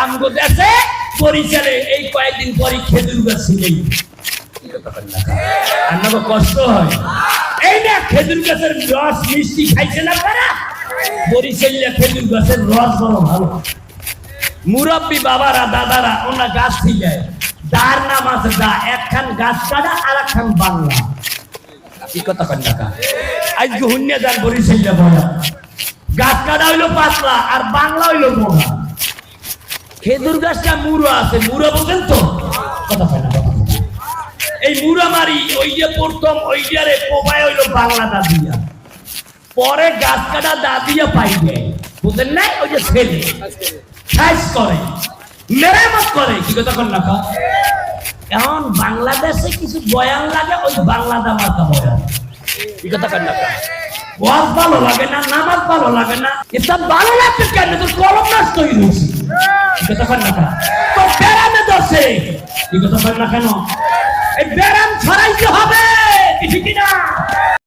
আমগো দেশে পরিচালে এই কয়েকদিন পরই খেজুর গাছ ছিলেই। আপনাকে কষ্ট হয়। এই না, খেজুর গাছের রস মিষ্টি খাইছে না তারা বরিশালিয়া খেজুর গাছের রস বড় ভালো। মুরব্বী বাবারা, দাদারা, ওনা গাছ ছিলে দার নাম আছে দা, একখান গাছ কাটা আর একখান বাংলা। কি কথা কন না আজকে হুন্যে যান বরিশালিয়া বলা গাছ কাটা হইল পাতলা, আর বাংলা হইল মোড়া খেজুর গাছটা মুড়ো আছে মুড়ো বোঝেন তো? কথা কয় না। এই মুড়া মারি, ওই যে প্রথম ওই যে কোপায় হইল বাংলা দাদিয়া পরে গাছ কাটা দাদিয়া পাইবে বুঝলেন না? ওই যে ছেলে। সাইজ করে। মেরামত করে। কি কথা কন না এখন বাংলাদেশে কিছু বয়ান লাগে, ওই বাংলা দামাতা বয়ান। কি কথা কন না ওয়াজ ভালো লাগে না, নামাজ ভালো লাগে না? এটা ভালো লাগছে কেন? তোর কলম নষ্ট হয়ে কথা কন না তো ব্যারামে দশে কি কথা কন না কেন? এই ব্যারাম ছড়াইতে